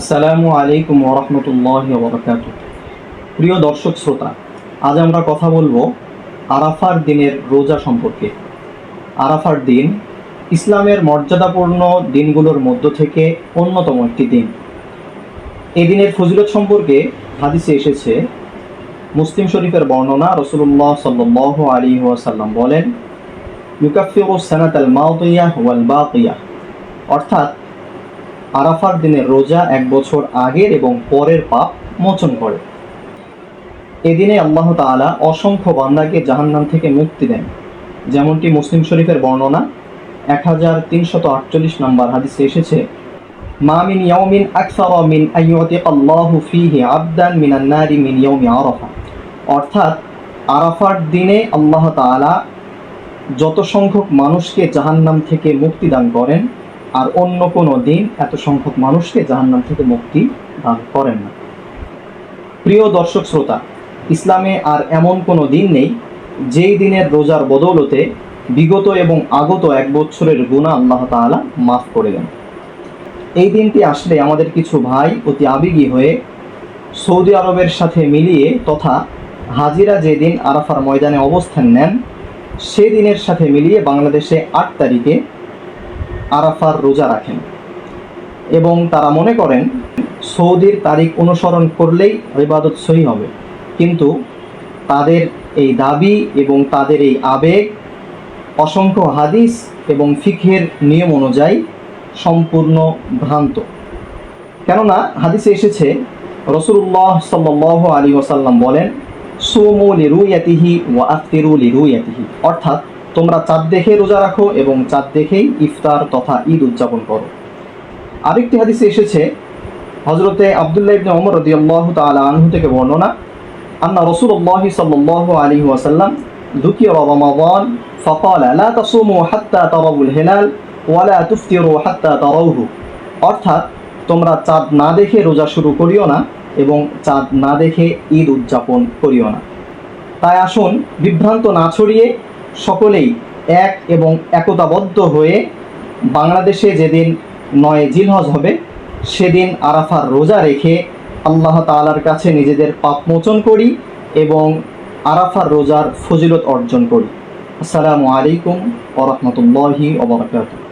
আসসালামু আলাইকুম ওরহমতুল্লাহ বরকাত প্রিয় দর্শক শ্রোতা, আজ আমরা কথা বলব আরাফার দিনের রোজা সম্পর্কে। আরাফার দিন ইসলামের মর্যাদাপূর্ণ দিনগুলোর মধ্য থেকে অন্যতম একটি দিন। এই দিনের ফজিলত সম্পর্কে হাদিসে এসেছে, মুসলিম শরীফের বর্ণনা রসুল্লাহ সাল্লাহ আলী ওয়াসাল্লাম বলেন ইউকাফিউ সানাত আল মাউতিয়া ওয়াল বাকিয়া অর্থাৎ আরাফার দিনের রোজা এক বছর আগের এবং পরের পাপ মোচন করে। এদিনে আল্লাহ তাআলা অসংখ্য বান্দাকে জাহান্নাম থেকে মুক্তি দেন। যেমনটি মুসলিম শরীফের বর্ণনা, এক হাজার তিনশত আটচল্লিশ নম্বর হাদিসে এসেছে, মা মিন ইয়াউমিন আকসার মিন আইয়ুতিক আল্লাহু ফীহি আবদান মিনান নারি মিন ইয়াউমি আরাফা। অর্থাৎ, আরাফার দিনে আল্লাহ তাআলা যত সংখ্যক মানুষকে জাহান্নাম থেকে মুক্তি দান করেন আর অন্য কোনো দিন এত সংখ্যক মানুষকে জাহান্নাম থেকে মুক্তি দান করেন না। প্রিয় দর্শক শ্রোতা, ইসলামে আর এমন কোনো দিন নেই যেই দিনের রোজার বদৌলতে বিগত এবং আগত এক বছরের গুণা আল্লাহ তাআলা মাফ করে দেন। এই দিনটি আসলে আমাদের কিছু ভাই অতি আবেগী হয়ে সৌদি আরবের সাথে মিলিয়ে তথা হাজিরা যেদিন আরাফার ময়দানে অবস্থান নেন, সেদিনের সাথে মিলিয়ে বাংলাদেশে আট তারিখে আরাফার রোজা রাখেন এবং তারা মনে করেন সৌদির তারিখ অনুসরণ করলেই ইবাদত সহি হবে। কিন্তু তাদের এই দাবি এবং তাদের এই আবেগ অসংখ্য হাদিস এবং ফিখের নিয়ম অনুযায়ী সম্পূর্ণ ভ্রান্ত। কেননা হাদিসে এসেছে রসুল্লাহ সাল্লাহ আলী ওসাল্লাম বলেন, সুমু লিরুয়াতিহি ওয়া আফতিরু লিরুয়াতিহি অর্থাৎ তোমরা চাঁদ দেখে রোজা রাখো এবং চাঁদ দেখেই ইফতার তথা ঈদ উদযাপন করো আরেকটি হাদিসে এসেছে হজরতে আবদুল্লাহ ইবনে ওমর রাদিয়াল্লাহু তাআলা আনহু থেকে বর্ণনা আন্না রাসূলুল্লাহ সাল্লাল্লাহু আলাইহি ওয়াসাল্লাম ذكر رمضان فقال لا تصوموا حتى تروا الهلال ولا تفطروا حتى تروه অর্থাৎ তোমরা চাঁদ না দেখে রোজা শুরু করিও না এবং চাঁদ না দেখে ঈদ উদযাপন করিও না তাই আসুন বিভ্রান্ত না ছড়িয়ে সকলেই এক এবং একতাবদ্ধ হয়ে বাংলাদেশে যেদিন নয় জিলহজ হবে, সেদিন আরাফার রোজা রেখে আল্লাহ তালার কাছে নিজেদের পাপ মোচন করি এবং আরাফার রোজার ফজিলত অর্জন করি। আসসালামু আলাইকুম ওরহমতুল্লাহি ওবরাকাতুহ